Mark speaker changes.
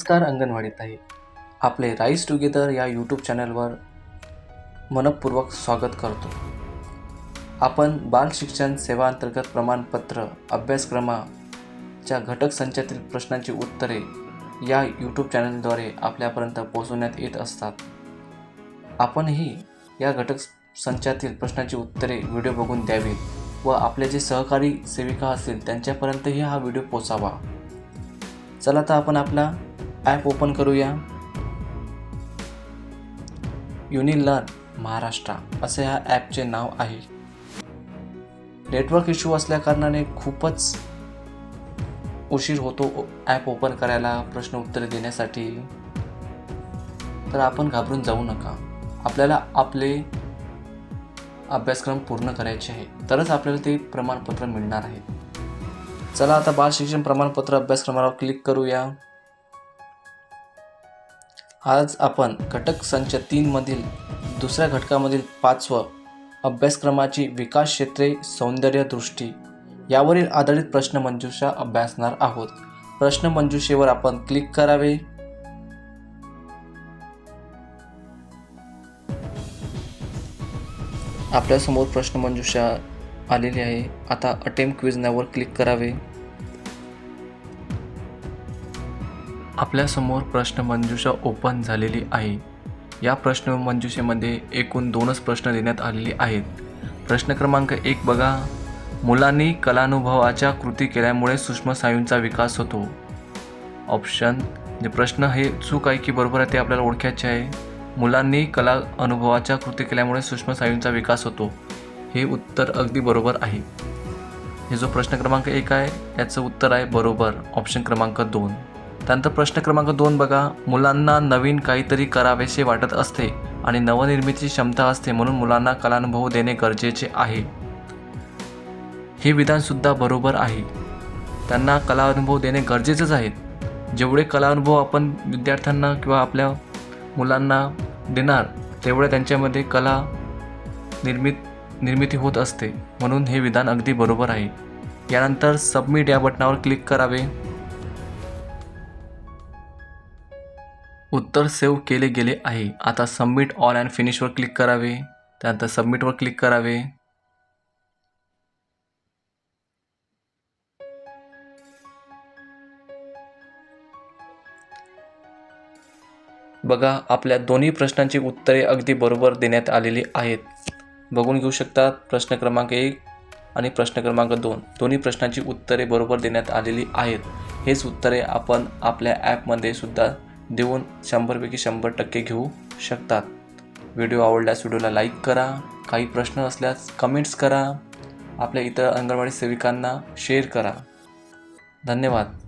Speaker 1: नमस्कार अंगणवाडीत आहे. आपले राईस टुगेदर या यूट्यूब चॅनलवर मनपूर्वक स्वागत करतो. आपण बाल शिक्षण सेवा अंतर्गत प्रमाणपत्र अभ्यासक्रमाच्या घटक संचातील प्रश्नांची उत्तरे या यूट्यूब चॅनलद्वारे आपल्यापर्यंत पोहोचवण्यात येत असतात. आपणही या घटक संचातील प्रश्नांची उत्तरे व्हिडिओ बघून द्यावीत व आपले जे सहकारी सेविका असतील त्यांच्यापर्यंतही हा व्हिडिओ पोचावा चला तर आपण आपला ॲप ओपन करूया. युनिलर्न महाराष्ट्र असे ह्या ॲपचे नाव आहे. नेटवर्क इश्यू असल्याकारणाने खूपच उशीर होतो ॲप ओपन करायला प्रश्न उत्तरे देण्यासाठी. तर आपण घाबरून जाऊ नका. आपल्याला आपले अभ्यासक्रम पूर्ण करायचे आहे. तरच आपल्याला ते प्रमाणपत्र मिळणार आहे. चला आता बाल शिक्षण प्रमाणपत्र अभ्यासक्रमावर क्लिक करूया. आज आपण घटक संच तीनमधील दुसऱ्या घटकामधील पाचवं अभ्यासक्रमाची विकास क्षेत्रे सौंदर्य दृष्टी यावरील आधारित प्रश्नमंजुषा अभ्यासणार आहोत. प्रश्नमंजुषेवर आपण क्लिक करावे. आपल्यासमोर प्रश्नमंजुषा आलेली आहे. आता अटेम्प क्विज नावर क्लिक करावे. आपल्यासमोर प्रश्नमंजुषा ओपन झालेली आहे. या प्रश्नमंजुषेमध्ये एकूण दोनच प्रश्न देण्यात आलेले आहेत. प्रश्न क्रमांक एक बघा. मुलांनी कलानुभवाच्या कृती केल्यामुळे सूक्ष्मस्नायूंचा विकास होतो. ऑप्शन जे प्रश्न हे चूक आहे की बरोबर आहे ते आपल्याला ओळखायचे आहे. मुलांनी कला अनुभवाच्या कृती केल्यामुळे सूक्ष्मस्नायूंचा विकास होतो. हे उत्तर अगदी बरोबर आहे. हे जो प्रश्न क्रमांक एक आहे याचं उत्तर आहे बरोबर. ऑप्शन क्रमांक दोन. त्यानंतर प्रश्न क्रमांक दोन बघा. मुलांना नवीन काहीतरी करावेसे वाटत असते आणि नवनिर्मितीची क्षमता असते म्हणून मुलांना कलानुभव देणे गरजेचे आहे. हे विधानसुद्धा बरोबर आहे. त्यांना कला अनुभव देणे गरजेचंच आहे जेवढे कला अनुभव आपण विद्यार्थ्यांना किंवा आपल्या मुलांना देणार तेवढ्या त्यांच्यामध्ये कला निर्मित निर्मिती होत असते. म्हणून हे विधान अगदी बरोबर आहे. यानंतर सबमिट या बटनावर क्लिक करावे. उत्तर सेव्ह केले गेले आहे. आता सबमिट ऑल अँड फिनिशवर क्लिक करावे. त्यानंतर सबमिटवर क्लिक करावे. बघा आपल्या दोन्ही प्रश्नांची उत्तरे अगदी बरोबर देण्यात आलेली आहेत. बघून घेऊ शकतात प्रश्न क्रमांक एक आणि प्रश्न क्रमांक दोन. दोन्ही प्रश्नांची उत्तरे बरोबर देण्यात आलेली आहेत. हेच उत्तरे आपण आपल्या ॲपमध्ये सुद्धा देऊन शंभरपैकी शंभर टक्के घेऊ शकतात. व्हिडिओ आवडल्यास व्हिडिओला लाईक करा काही प्रश्न असल्यास कमेंट्स करा आपल्या इतर अंगणवाडी सेविकांना शेअर करा. धन्यवाद.